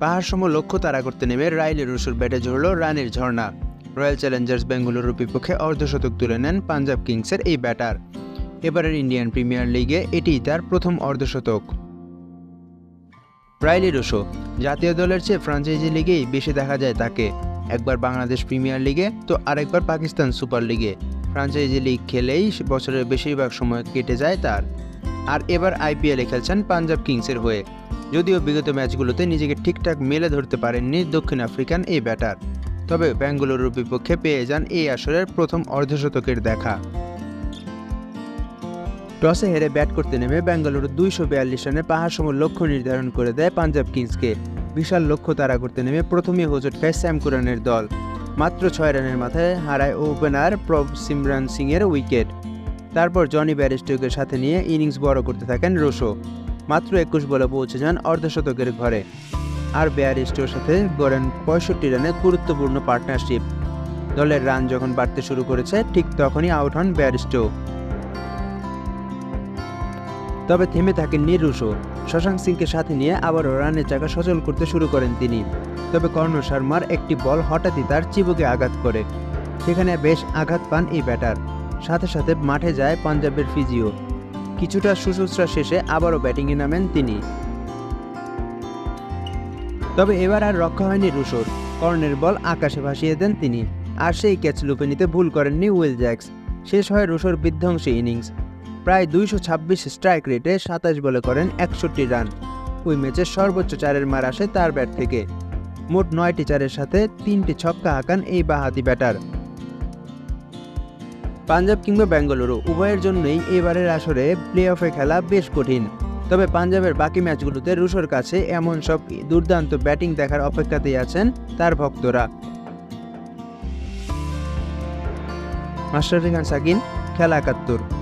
পাহাড়সম লক্ষ্য তারা করতে নেমে রাইলি রুসুর ব্যাটে ঝরল রানের ঝর্ণা। রয়্যাল চ্যালেঞ্জার্স বেঙ্গালুরুর বিপক্ষে অর্ধশতক তুলে নেন পাঞ্জাব কিংসের এই ব্যাটার। এবারের ইন্ডিয়ান প্রিমিয়ার লিগে এটিই তার প্রথম অর্ধশতক। রাইলি রুশো জাতীয় দলের চেয়ে ফ্রাঞ্চাইজি লিগেই বেশি দেখা যায় তাকে। একবার বাংলাদেশ প্রিমিয়ার লিগে, তো আরেকবার পাকিস্তান সুপার লিগে। ফ্রাঞ্চাইজি লিগ খেলেই বছরের বেশিরভাগ সময় কেটে যায় তার। আর এবার আইপিএলে খেলছেন পাঞ্জাব কিংসের হয়ে। যদিও বিগত ম্যাচগুলোতে নিজেকে ঠিকঠাক মেলে ধরতে পারেননি দক্ষিণ আফ্রিকান এই ব্যাটার। তবে বেঙ্গালুরুর বিপক্ষে পেয়ে যান এই আসরের প্রথম অর্ধশতকের দেখা। টসে হেরে ব্যাট করতে নেমে বেঙ্গালুরু দুইশো বিয়াল্লিশ রানে পাহাড়সম লক্ষ্য নির্ধারণ করে দেয় পাঞ্জাব কিংসকে। বিশাল লক্ষ্য তাড়া করতে নেমে প্রথমেই হোজট খায় স্যাম কুরানের দল। মাত্র ছয় রানের মাথায় হারায় ওপেনার প্রভ সিমরান সিংয়ের উইকেট। তারপর জনি ব্যারিস্টোকে সাথে নিয়ে ইনিংস বড় করতে থাকেন রোশো। মাত্র একুশ বলে পৌঁছে যান অর্ধশতকের ঘরে। আর ব্যারিস্টোর সাথে গড়েন পঁয়ষট্টি রানে গুরুত্বপূর্ণ পার্টনারশিপ দলের রান যখন বাড়তে শুরু করেছে, ঠিক তখনই আউট হন ব্যারিস্টো তবে থেমে থাকেননি রুশো। শশাঙ্ক সিংকে সাথে নিয়ে আবারও রানের চাকা সচল করতে শুরু করেন তিনি। তবে কর্ণ শর্মার একটি বল হঠাৎই তার চিবুকে আঘাত করে। সেখানে বেশ আঘাত পান এই ব্যাটার। সাথে সাথে মাঠে যায় পাঞ্জাবের ফিজিও। কিছুটা সুশ্রুষা শেষে আবারও ব্যাটিংয়ে নামেন তিনি। তবে এবার আর রক্ষা হয়নি রুশোর। কর্নের বল আকাশে ভাসিয়ে দেন তিনি। আর সেই ক্যাচ লুপে নিতে ভুল করেননি উইল জ্যাক্স। শেষ হয় রুশোর বিধ্বংসী ইনিংস। প্রায় দুইশো ছাব্বিশ স্ট্রাইক রেটে সাতাশ বলে করেন একষট্টি রান। ওই ম্যাচে সর্বোচ্চ চারের মার আসে তার ব্যাট থেকে। মোট নয়টি চারের সাথে তিনটি ছক্কা হাঁকান এই বাহাতি ব্যাটার। পাঞ্জাব কিংবা বেঙ্গালুরু উভয়ের জন্যই এবারের আসরে প্লে অফে খেলা বেশ কঠিন। তবে পাঞ্জাবের বাকি ম্যাচগুলোতে রুশোর কাছে এমন সব দুর্দান্ত ব্যাটিং দেখার অপেক্ষাতেই আছেন তার ভক্তরা। মাস্টার রিহান সাকিন, খেলা একাত্তর।